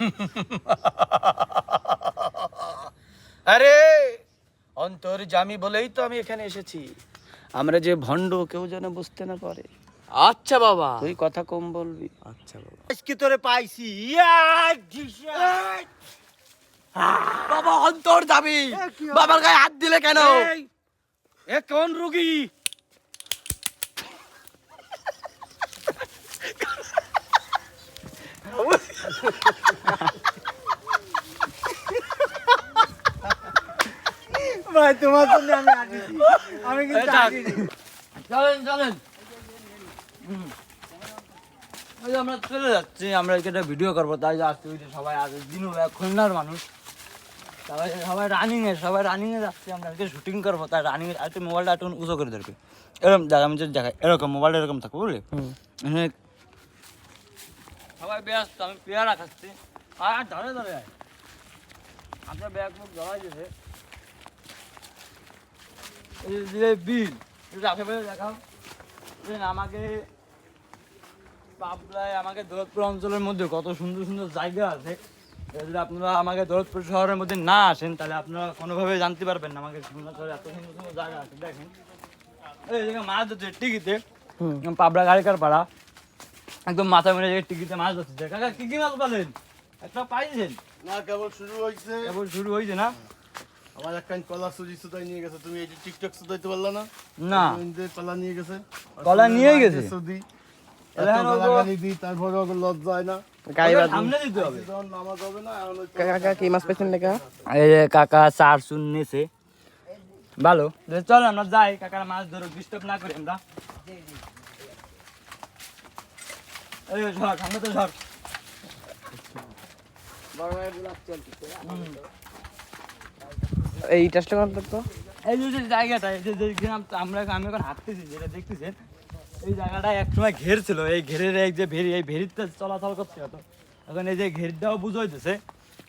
আরে অন্তর জামি বলেই তো আমি এখানে এসেছি। আমরা যে ভণ্ড কেউ যেন বুঝতে না পারে। আচ্ছা বাবা। তুই কথা কম বলবি। আচ্ছা বাবা। আজকে তোরে পাইছি? বাবা অন্তর যাবি বাবার গায়ে হাত দিলে কেন? এই, এ কোন রুগী? ভাই তোমার জন্য আমি আসিছি আমি কিন্তু এটা- চলেন চলেন। ওই আমরা চলে যাচ্ছি আমরা এখানে ভিডিও করব। তাই যাচ্ছি ওই যে সবাই আজ দিনু ভাই খুলনার মানুষ। সবাই সবাই রানিং এ সবাই রানিং এ যাচ্ছি। আমরা আজকে শুটিং করব। তাই রানিং এ একটু মোবাইলটা একটু উঁচু করে ধরবে। এরকম দেখ আমি যদি দেখাই এরকম মোবাইলটা এরকম থাকব বুঝলি? সবাই ব্যস্ত আমি পেয়ারা খাচ্ছি। আর ধরে ধরে আপনার ব্যাগ মুখ ধরাই দিয়েছে। বিল একটু আশেপাশে দেখাও। আমাকে পাবলায় আমাকে দৌলতপুর অঞ্চলের মধ্যে কত সুন্দর সুন্দর জায়গা আছে। যদি আপনারা আমাকে দৌলতপুর শহরের মধ্যে না আসেন তাহলে আপনারা কোনোভাবে জানতে পারবেন না আমাকে খুলনা শহরে এত সুন্দর সুন্দর জায়গা আছে। দেখেন এই জায়গায় মাছ ধরছে টিকিতে পাবলা গাড়িকার পাড়া একদম মাথা মেরে টিকিতে মাছ ধরছে কাকা কি কি মাছ পালেন? একটা পাইছেন? না কেবল শুরু হয়েছে কেবল শুরু হয়েছে না? আমার একটা কলা সুজি সুদাই নিয়ে গেছে। তুমি এই যে টিকটক সুদাইতে পারলা না? না। কলা নিয়ে গেছে। কলা নিয়ে গেছে? সুদি এখন ওগো- গালাগালি দিই তারপরে ওকে লজ্জা না। দিতে হবে। যখন নামাজ হবে না কাকা কি মাছ পেছেন লেখা কাকা চার চুন নিয়েছে। ভালো। চল আমরা যাই। কাকার মাছ ধরো ডিস্টার্ব না করি আমরা। এই ঝড় সামনে তো ঝড়। এই তো এই যে জায়গাটা এই যে যেখানে আমরা আমি এখন হাঁটতেছি যেটা দেখতেছেন এই জায়গাটা একসময় ঘের ছিল। এই ঘেরের এই যে ভেরি এই ভেরিতে চলাচল করতে হতো এখন এই যে ঘেরটাও বুঝাইতেছে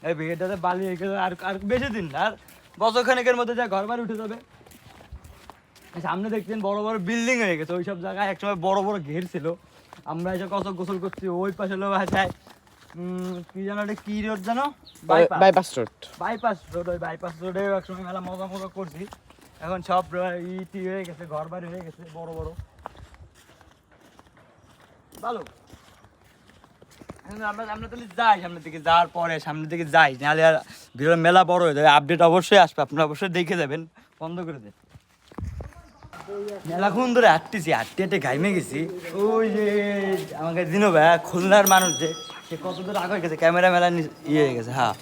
এই ভেরিটাতে বালি আর আর বেশি দিন না আর বছর খানেকের মধ্যে যা ঘর বাড়ি উঠে যাবে। এই সামনে দেখছেন বড় বড় বিল্ডিং হয়ে গেছে ওইসব জায়গায় একসময় বড় বড় ঘের ছিল। আমরা এসে কত গোসল করছি ওই পাশে লোক যায় কি যেন এটা কি রোড জানো বাইপাস রোড বাইপাস রোড ওই বাইপাস রোডে একসময় মেলা মজা মজা করছি। এখন সব ইটি হয়ে গেছে ঘর বাড়ি হয়ে গেছে বড় বড়। ভালো আমরা আমরা তাহলে যাই সামনের দিকে যাওয়ার পরে সামনের দিকে যাই। নাহলে আর ভিডিও মেলা বড় হয়ে যাবে। আপডেট অবশ্যই আসবে আপনারা অবশ্যই দেখে যাবেন বন্ধ করে দেন। মেলাক্ষণ ধরে হাঁটতেছি হাঁটতে হাঁটতে ঘাইমে গেছি। ওই যে আমাকে দিনো ভাই খুলনার মানুষ যে সে কত দূর আগে গেছে ক্যামেরা মেলা ইয়ে হয়ে গেছে হ্যাঁ।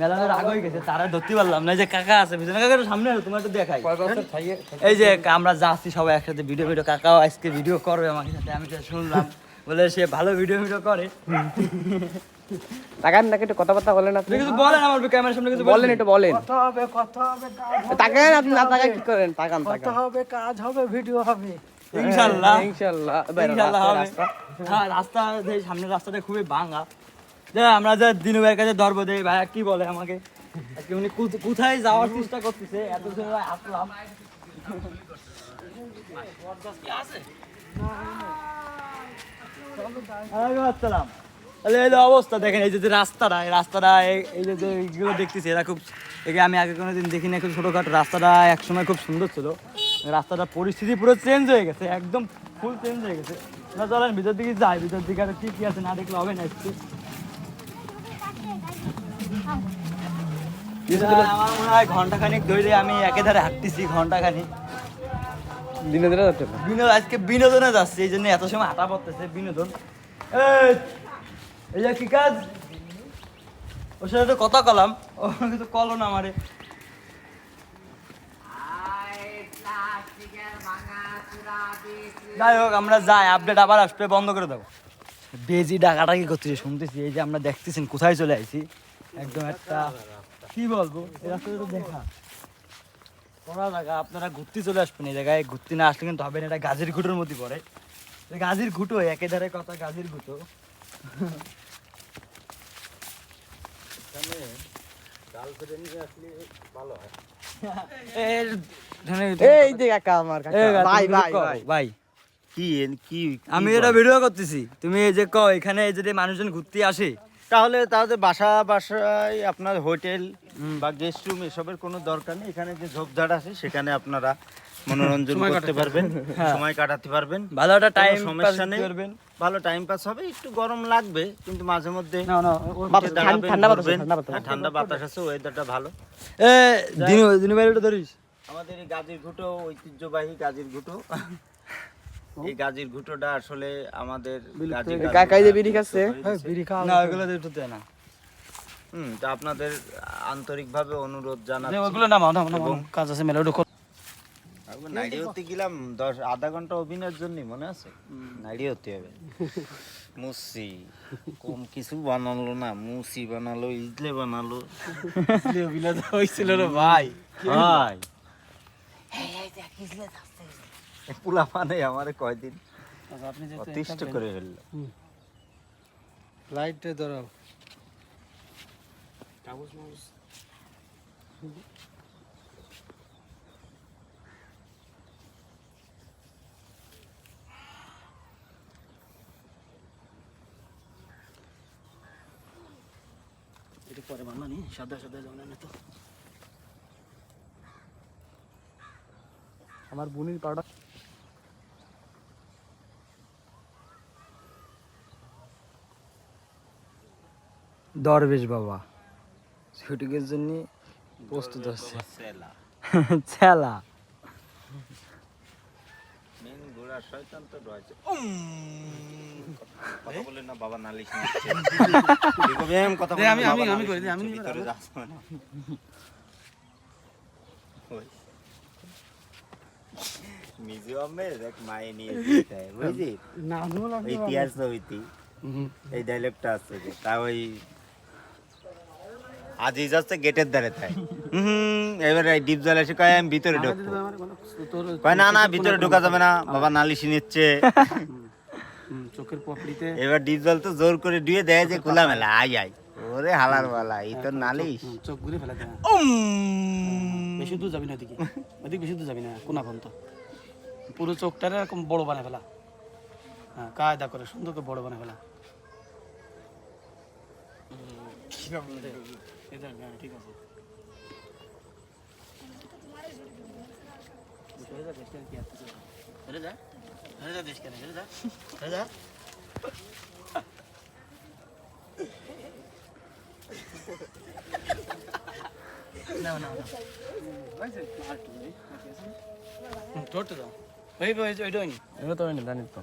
মেলা দূর আগে গেছে তারা ধরতে পারলাম না। যে কাকা আছে পিছনে কাকা সামনে তোমার একটু দেখাই। এই যে আমরা যাচ্ছি সবাই একসাথে ভিডিও ভিডিও কাকাও আজকে ভিডিও করবে আমার সাথে আমি শুনলাম। বলে সে ভালো ভিডিও ভিডিও করে। তাকান নাকি একটু কথাবার্তা বলেন আপনি? আপনি কিছু বলেন আমার ক্যামেরার সামনে কিছু বলেন একটু বলেন। কথা হবে কথা হবে তাকান আপনি না তাকান কি করেন? তাকান কথা হবে কাজ হবে ভিডিও হবে। ইনশাল্লাহ ইনশাআল্লাহ। ইনশাল্লাহ হবে। হ্যাঁ রাস্তা যে রাস্তাটা খুবই ভাঙা যে আমরা যে দিনু ভাইয়ের কাছে ধরবো যে ভাইয়া কি বলে আমাকে? আজকে উনি কোথায় যাওয়ার চেষ্টা করতেছে? এত সময় আসলাম। আসসালাম। তাহলে এই যে অবস্থা দেখেন এই যে যে রাস্তাটা এই রাস্তাটা এই- যে যে এইগুলো দেখতেছি এরা খুব একে আমি আগে কোনো কোনোদিন দেখিনি খুব ছোটোখাটো রাস্তাটা একসময় খুব সুন্দর ছিল। রাস্তাটা পরিস্থিতি পুরো চেঞ্জ হয়ে গেছে একদম ফুল চেঞ্জ হয়ে গেছে। না চলেন ভিতর দিকে যাই ভিতর দিকে আর কি কি আছে না দেখলে হবে না একটু। আমার মনে হয় ঘন্টাখানিক ধরে আমি একে ধারে হাঁটতেছি ঘন্টাখানিক দিনে দিনে যাচ্ছে বিনোদন আজকে বিনোদনে যাচ্ছে এই জন্য এত সময় হাঁটা পড়তেছে বিনোদন। যে কি কাজ? ওর সাথে তো কথা কলাম। ও কিন্তু কলো না আমারে যাই হোক, আমরা যাই। আপডেট আবার আসবে, বন্ধ করে দেবো। বেজি ডাকাটাকি করতেছি শুনতেছি? এই যে আমরা দেখতেছেন, কোথায় চলে আইছি? একদম একটা কি বলব? এই রাস্তাটা তো দেখা। করা জায়গা আপনারা ঘুরতে চলে আসবেন এই জায়গায়। ঘুরতে না আসলে কিন্তু হবে না, এটা গাজীর ঘুটোর মধ্যে পড়ে। গাজীর ঘুটো একে ধারে কথা গাজীর ঘুটো এই যে কাকা আমার কাকা ভাই ভাই ভাই ভাই কি কি আমি এটা ভিডিও করতেছি। তুমি এই যে ক এখানে এই যে মানুষজন ঘুরতে আসে। তাহলে তাহলে বাসা বাসায় আপনার হোটেল বা গেস্ট রুম এসবের কোনো দরকার নেই। এখানে যে ঝোপঝাড় আছে সেখানে আপনারা মনোরঞ্জন করতে পারবেন সময় কাটাতে পারবেন। ভালো একটা টাইম সমস্যা নেই। করবেন। ভালো টাইম পাস হবে একটু গরম লাগবে কিন্তু মাঝে মধ্যে না না ঠান্ডা বাতাস ঠান্ডা বাতাস হ্যাঁ, ঠান্ডা বাতাস আছে ওয়েদারটা ভালো। এ দিনু দিনু ভাই একটু ধরিস। আমাদের এই গাজীর ঘুটো ঐতিহ্যবাহী গাজীর ঘুটো। এই গাজীর ঘুটোটা আসলে আমাদের কাকাই যে বিড়ি খাচ্ছে। বিড়ি খাওয়া না ওগুলো একটু দেয় না। হুম তা আপনাদের আন্তরিকভাবে অনুরোধ জানাচ্ছি। ওগুলো নামাও নামাও নামাও। কাজ আছে মেলে ওটা নাইড়িওতে গেলাম দশ আধা ঘণ্টা অভিনয়ের জন্য মনে আছে। নাইড়িওতে হবে। মুসি কম কিছু বানালো না মুসি বানালো ইজলে বানালো। অভিনয় হয়েছিল রে ভাই। ভাই। পুলা মানে আমারে কয়দিন অতিষ্ঠ করে ফেলল। লাইটে ধরাও। এটা পরে বানানি সাদা সাদা জানা না তো আমার বোনের পাউডার দরবেশ বাবা। শুটিংয়ের জন্য প্রস্তুত হচ্ছে। সেলা ছেলা মেন ঘোড়া শয়তান তো রয়েছে। কথা বলে না বাবা নালিশ নিচ্ছে। দেখো ব্যায়াম কথা আমি- আমি- আমি নালিশ করি, আমি ভিতরে যাচ্ছে না ওই। এক মায়ে নিয়ে যেতে বুঝলি? ইতিহাস ছবিতে এই ডায়লগটা আছে যে তা ওই গেটের ধারে হুম এবারে ডিপ জল এসে কয় আমি ভিতরে ঢুকবো। কয় না না ভিতরে ঢোকা যাবে না বাবা নালিশি নিচ্ছে। চোখের পকড়িতে এবার ডিপ জল তো জোর করে ডুয়ে দেয় যে খোলা মেলা আই আই ওরে হালার বালা এই তো নালিশ। চোখ ঘুরে ফেলা দেয়। বেশি দূর যাবি না ওদিকে। ওদিকে বেশি দূর যাবি না কোনা পর্যন্ত। পুরো চোখটারে এরকম বড় বানায় ফেলা। হ্যাঁ কায়দা করে সুন্দর করে বড় বানায় ফেলা। হ্যাঁ, ঠিক আছে। হেরে যা, হেরে যা। না, না, না। হুম, ধরতে দাও। ওই, ওই, ওই, ওই, ওই। এগুলো তো হয়নি জানি তো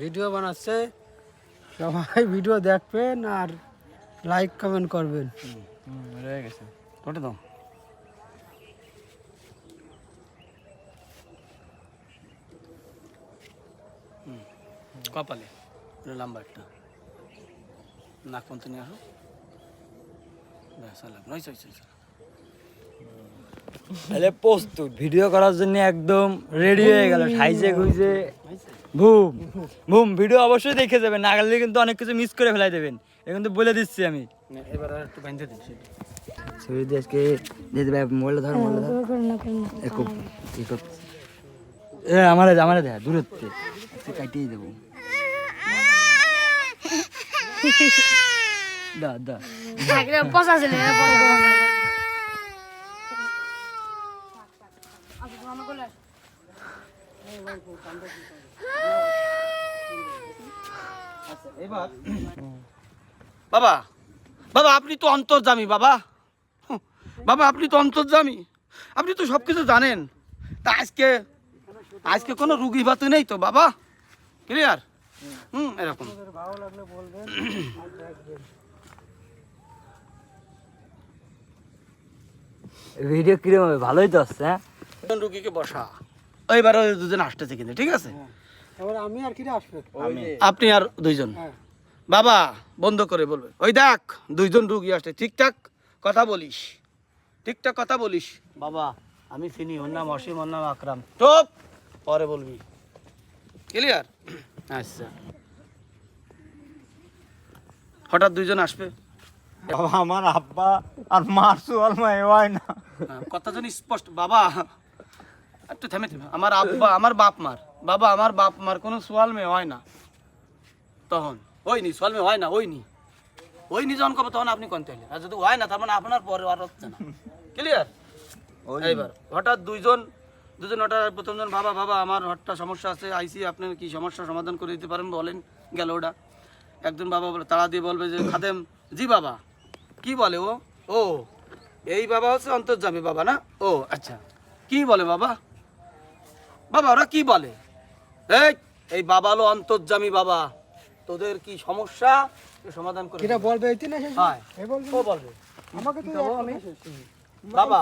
ভিডিও বানাচ্ছে সবাই ভিডিও দেখবেন আর লাইক কমেন্ট করবেন রয়ে গেছে ধরতে দাও। কপালে এটা লম্বা একটা। নাক পর্যন্ত নিয়ে আসো। ব্যাস আলাপ নয় চয় চয় তাহলে প্রস্তুত। ভিডিও করার জন্য একদম রেডি হয়ে গেল। সাইজে গুইজে ভুম ভুম ভিডিও অবশ্যই দেখে যাবেন। না গেলে কিন্তু অনেক কিছু মিস করে ফেলাই দেবেন। এটা কিন্তু বলে দিচ্ছি আমি। এবার একটু বাঁধতে দিন সেটা। ছবি দিয়ে আজকে দিয়ে দেবে মোবাইলটা ধর মোবাইলটা ধর। একটু কি করছিস? এ আমারে আমারে দেখ দূরে কাটিয়ে দেবো। দা দা পচা ছিল এবার বাবা বাবা আপনি তো অন্তর্জামী বাবা। বাবা আপনি তো অন্তর্জামী। আপনি তো সব কিছু জানেন। তা আজকে আজকে কোনো রুগী ভাতে নেই তো বাবা। ক্লিয়ার? হুম এরকম। ভিডিও কিরম হবে? ভালোই তো আসছে হ্যাঁ? রুগীকে বসা। এইবার ওই দুজন আসতেছে কিন্তু ঠিক আছে? আমি আর কিরা আসবে আপনি আর দুইজন। হ্যাঁ। বাবা বন্ধ করে বলবে। ওই দেখ দুইজন রুগী আসছে। ঠিকঠাক কথা বলিস। ঠিকঠাক কথা বলিস। বাবা আমি চিনি ওর নাম অসীম ওর নাম আকরাম। চুপ! পরে বলবি। ক্লিয়ার? আচ্ছা। হঠাৎ দুইজন আসবে? বাবা আমার আব্বা আর মার সুয়াল মা হয় না। হ্যাঁ, কথা যেন স্পষ্ট। বাবা একটু থেমে থেমে। আমার আব্বা আমার বাপ মার। বাবা আমার বাপ মার কোনো সোয়াল মেয়ে হয় না। তখন হয়নি সলমে হয় না ওই নি। ওই নি যখন কবে তখন আপনি কোন তাইলে আর যদি হয় না তার মানে আপনার পরে আর হচ্ছে না। ক্লিয়ার এইবার হঠাৎ দুইজন দুজন হঠাৎ প্রথমজন বাবা বাবা আমার হঠাৎ সমস্যা আছে আইসি আপনি কি সমস্যা? সমাধান করে দিতে পারেন বলেন গেল ওটা। একজন বাবা বলে তাড়া দিয়ে বলবে যে খাদেম জি বাবা। কি বলে ও? ও এই বাবা হচ্ছে অন্তর্জামী বাবা না? ও আচ্ছা। কি বলে বাবা? বাবা ওরা কি বলে? এই এই বাবা হলো অন্তর্জামী বাবা। তোদের কি সমস্যা? সমাধান করে কিরা বলবে এই তিন এসে হয়। এ বলবে? ও বলবে। আমাকে তো আমি বাবা।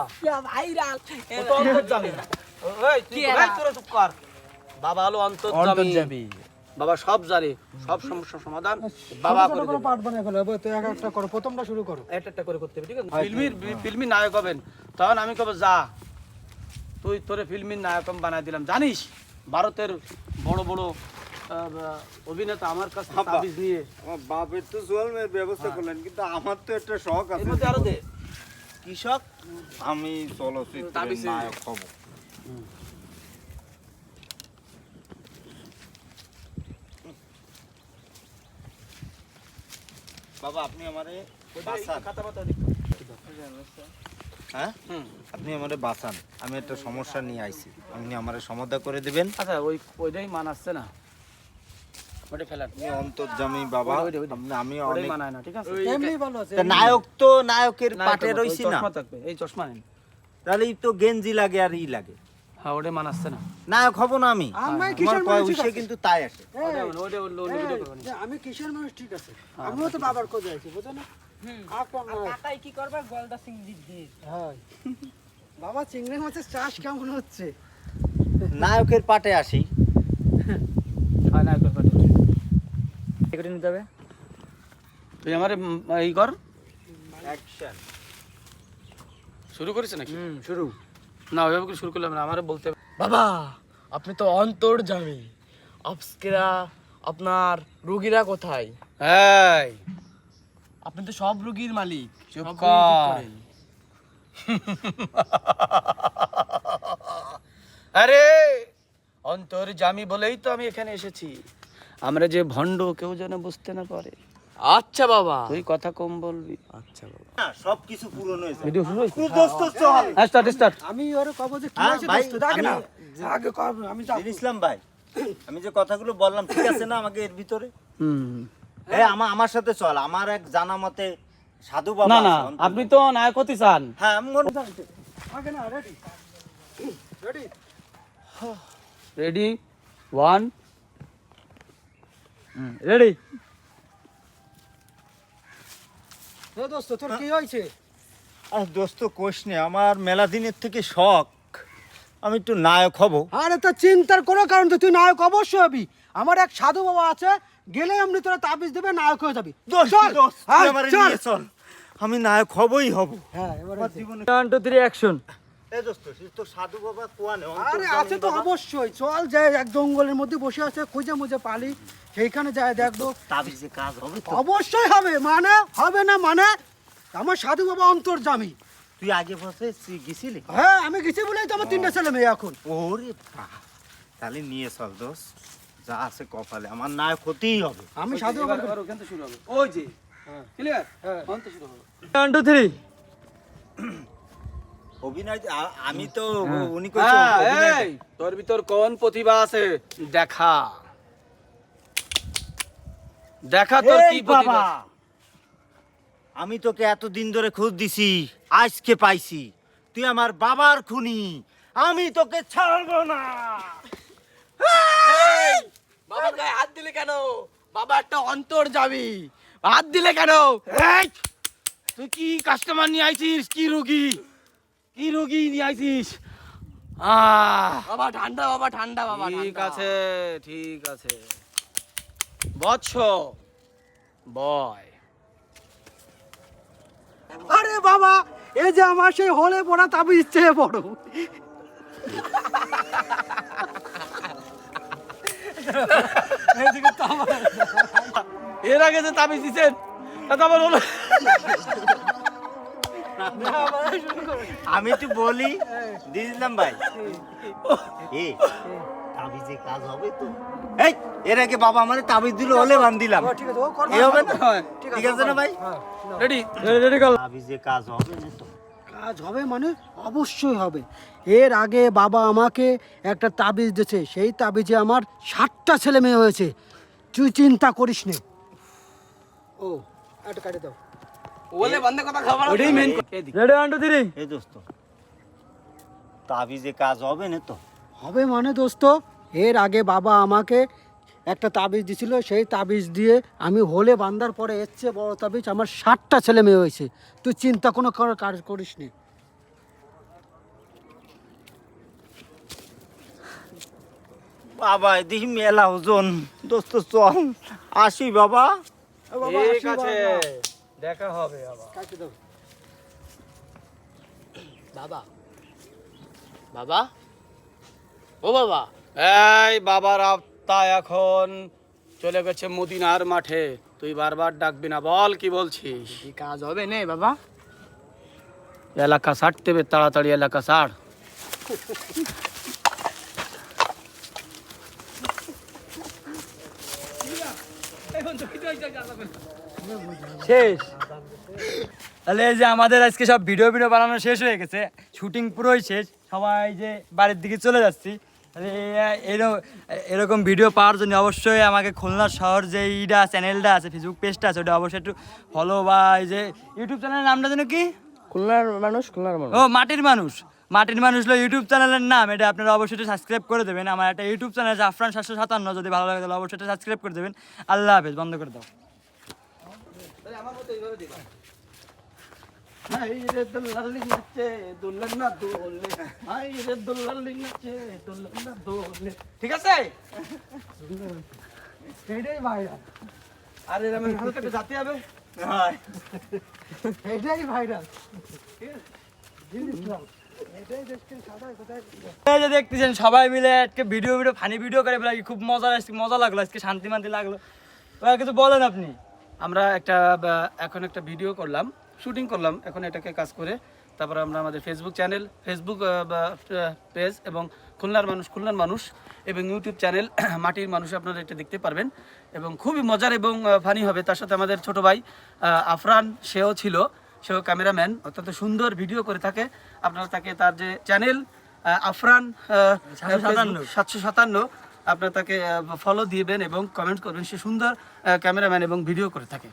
ও তো অন্তর্জামী এই, তুই তোরা চুপ কর। বাবা হলো অন্তর্জামী বাবা সব জানে সব সমস্যার সমাধান। বাবা করে দেবে। পার্ট বানায় ফেলো তো এক একটা করো প্রথমটা শুরু করো। একটা একটা করে করতে হবে ঠিক আছে? ফিল্মির ফিল্মির নায়ক হবেন। তখন আমি কব যা তুই তোরে ফিল্মির নায়ক আমি বানাই দিলাম। জানিস ভারতের বড় বড় অভিনেতা আমার কাছে তাবিজ নিয়ে আমার বাপের তো জন্মের ব্যবস্থা করলেন কিন্তু আমার তো একটা শখ আছে। এর মধ্যে আরও দে। কৃষক আমি চলচ্চিত্রের নায়ক হব। বাবা আপনি আমারে বাঁচান। খাতা পাতা দিক হ্যাঁ আপনি আমারে বাঁচান। আমি একটা সমস্যা নিয়ে আইছি। আপনি আমারে সমাধা করে দিবেন। আচ্ছা ওই ওইটাই মানাচ্ছে না? নায়ক তো নায়কের পাটে ওই না। চশমা থাকবে। এই চশমা নেন। তো গেঞ্জি লাগে আর ই লাগে। হ্যাঁ ওটাই মানাচ্ছে না। নায়ক হব না আমি। আমার কিসের মানুষ ঠিক আছে? কিন্তু তাই আসে। ওটা ওটা ওটা ওটা আমি কিসের মানুষ ঠিক আছে। আমিও তো বাবার খোঁজে আছি বুঝো না? আর কোন নয়। কাকাই কি করবে? গলদা সিং দিদি হ্যাঁ। বাবা চিংড়ি মাছের চাষ কেমন হচ্ছে? নায়কের পাটে আসি। হয় না একবার টিকিট নিতে হবে? তুই আমার এই কর। অ্যাকশন শুরু করিস নাকি? হুম শুরু। না ওইভাবে করে শুরু করলাম না আমারে বলতে বাবা আপনি তো অন্তর্জামী। আজকেরা আপনার রুগীরা কোথায়? এই। আপনি তো সব রুগীর মালিক চুপ কর। আরে! অন্তর জামি বলেই তো আমি এখানে এসেছি। আমরা যে ভণ্ড কেউ যেন বুঝতে না পারে। আচ্ছা বাবা। তুই কথা কম বলবি। আচ্ছা বাবা। সব কিছু পূরণ হয়েছে। ভিডিও শুরু হয়েছে। দোস্ত চল হ্যাঁ স্টার্ট স্টার্ট আমি ওরে কব যে কি হ্যাঁ, হয়েছে দোস্ত দেখে না। আমি- আগে কর আমি যাব। ইসলাম ভাই আমি যে কথাগুলো বললাম ঠিক আছে না আমাকে এর ভিতরে? হুম। এ আমার আমার সাথে চল আমার এক জানা মতে সাধু বাবা না না আপনি তো নায়ক হতে চান। হ্যাঁ আমি মনে আগে না ready ready ready one ready এ দোস্ত তোর কি হয়েছে? আর দোস্ত কোষ নে আমার মেলা দিনের থেকে শখ। আমি একটু নায়ক হব। আরে তো চিন্তার কোনো কারণ তো তুই নায়ক অবশ্যই হবি। আমার এক সাধু বাবা আছে গেলে এমনি তোরা তাবিজ দেবে নায়ক হয়ে যাবি। দোস্ত, দোস্ত, চল। নিয়ে চল। আমি নায়ক হবই হব। হ্যাঁ এবার জীবনে ওয়ান টু থ্রি অ্যাকশন এ দোস্ত সে তো সাধু বাবা কোয়ানে? আরে আছে তো অবশ্যই। চল যে এক জঙ্গলের মধ্যে বসে আছে খুঁজে মুজে পালি। সেইখানে যায় দেখব। তাবিজে কাজ হবে অবশ্যই হবে। মানে? হবে না মানে? আমার সাধু বাবা অন্তর্জামী। তুই আগে বসে গেছিলি? হ্যাঁ আমি গেছি বলেই তো আমার তিনটা ছেলে মেয়ে এখন। ওরে তাহলে নিয়ে চল দোষ যা আছে কপালে। আমার না হতেই হবে। আমি সাধু বাবা ওখান থেকে শুরু হবে। ওই যে। ক্লিয়ার হ্যাঁ। ওখান থেকে শুরু হবে। ওয়ান টু থ্রি অভিনয় আমি তো উনি কইছে হ্যাঁ, অভিনয় এই, তোর ভিতর কোন প্রতিভা আছে? দেখা। দেখা তোর কি প্রতিভা? আমি তোকে এতদিন ধরে খোঁজ দিছি আজকে পাইছি। তুই আমার বাবার খুনি আমি তোকে ছাড়বো না। বাবার গায়ে হাত দিলে কেন? বাবা একটা অন্তর যাবি হাত দিলে কেন? এই, তুই কি কাস্টমার নিয়ে আইছিস? কি রোগী? কি রোগী নিয়ে আইছিস? আহ। বাবা ঠান্ডা বাবা ঠান্ডা বাবা ঠিক আছে ঠিক আছে। বৎস। বয়। আরে বাবা এই যে আমার সেই হলে পড়া তাবিজ চেয়ে বড় এর আগে যে তাবিজ দিচ্ছেন তা তো আবার হলো আমি একটু বলি দিয়েছিলাম ভাই এ তাবিজে কাজ হবে তো। এই এর আগে বাবা আমাদের তাবিজ দিল হলে বান দিলাম। ঠিক আছে এই হবে না? ঠিক ঠিক আছে না ভাই? রেডি রেডি কর তাবিজে কাজ হবে না তো। কাজ হবে মানে অবশ্যই হবে। এর আগে বাবা আমাকে একটা তাবিজ দিয়েছে সেই তাবিজে আমার ষাটটা ছেলে মেয়ে হয়েছে। তুই চিন্তা করিস নে। ও একটা কাটে দাও। বলে বন্ধ কথা খাবার ওটাই main ready one two three এই দোস্ত। তাবিজে কাজ হবে না তো? হবে মানে দোস্ত এর আগে বাবা আমাকে একটা তাবিজ দিছিল সেই তাবিজ দিয়ে আমি হলে বান্দার পরে চেয়ে বড় তাবিজ আমার ষাটটা ছেলে মেয়ে হয়েছে। তুই চিন্তা কোনো কাজ করিস নি। বাবা এদিকে মেলা ওজন। দোস্ত চল। আসি বাবা। ঠিক আছে। দেখা হবে আবার। বাবা। বাবা? ও বাবা। এই বাবার আত্মা এখন চলে গেছে মদিনার মাঠে। তুই বারবার ডাকবি না বল কি বলছিস? কি কাজ হবে নে বাবা? এলাকা ছাড়তে হবে তাড়াতাড়ি এলাকা ছাড় শেষ। তাহলে এই যে আমাদের আজকে সব ভিডিও ভিডিও বানানো শেষ হয়ে গেছে। শুটিং পুরোই শেষ। সবাই যে বাড়ির দিকে চলে যাচ্ছি। এরকম ভিডিও পাওয়ার জন্য অবশ্যই আমাকে খুলনা শহর যে ইটা চ্যানেলটা আছে ফেসবুক পেজটা আছে ওটা অবশ্যই একটু ফলো বা এই যে ইউটিউব চ্যানেলের নামটা যেন কি? খুলনার মানুষ খুলনার মানুষ। ও মাটির মানুষ। মাটির মানুষ হলো ইউটিউব চ্যানেলের নাম। এটা আপনারা অবশ্যই সাবস্ক্রাইব করে দেবেন। আমার একটা ইউটিউব চ্যানেল আছে আফরান সাতশো সাতান্ন। যদি ভালো লাগে তাহলে অবশ্যই সাবস্ক্রাইব করে দেবেন। আল্লাহ হাফেজ বন্ধ করে দাও। এটাই ভাইরাল দেখতেছেন সবাই মিলে আজকে ভিডিও ভিডিও ফানি ভিডিও করে খুব মজা আসছে মজা লাগল, আজকে শান্তি মান্তি লাগল কিছু বলেন আপনি। আমরা একটা এখন একটা ভিডিও করলাম শুটিং করলাম এখন এটাকে কাজ করে তারপর আমরা আমাদের ফেসবুক চ্যানেল ফেসবুক পেজ এবং খুলনার মানুষ খুলনার মানুষ এবং ইউটিউব চ্যানেল মাটির মানুষ আপনারা এটা দেখতে পারবেন এবং খুবই মজার এবং ফানি হবে। তার সাথে আমাদের ছোট ভাই আফরান সেও ছিল সেও ক্যামেরাম্যান অত্যন্ত সুন্দর ভিডিও করে থাকে। আপনারা তাকে তার যে চ্যানেল আফরান সাতশো সাতান্ন আপনারা তাকে ফলো দিবেন এবং কমেন্ট করবেন। সে সুন্দর ক্যামেরাম্যান এবং ভিডিও করে থাকে।